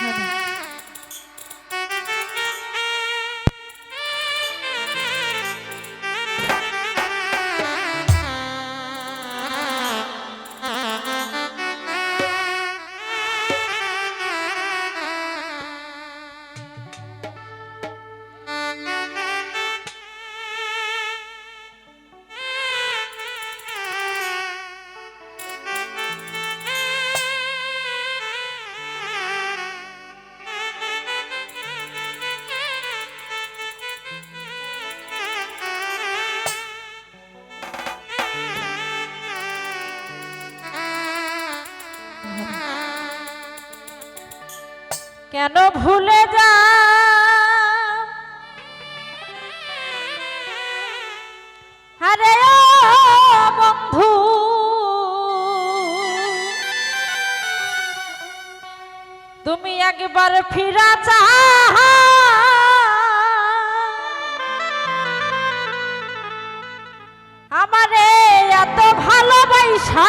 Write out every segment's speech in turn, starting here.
heaven. কেন ভুলে যা আরে বন্ধু তুমি একবার ফিরা চাহ আমারে এত ভালোবাসা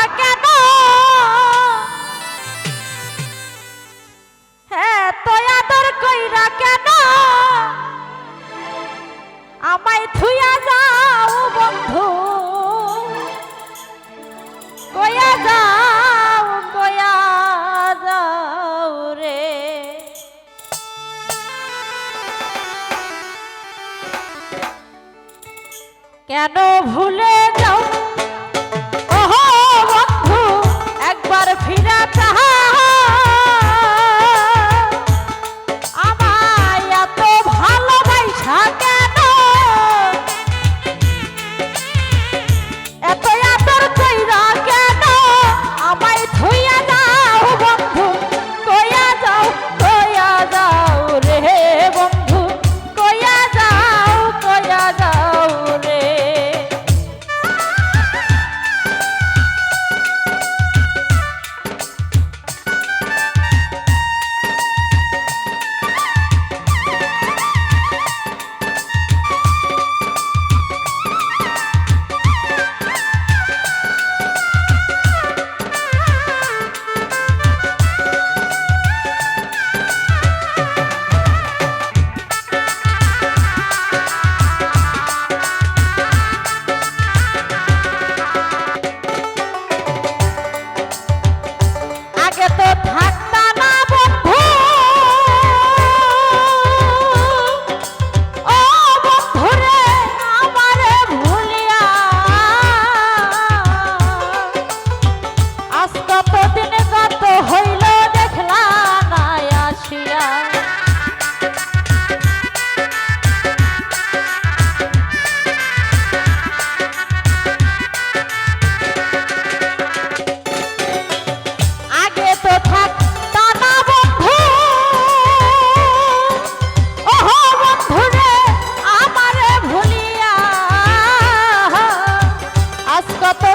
কেন ভুলে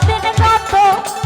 কতদিন কত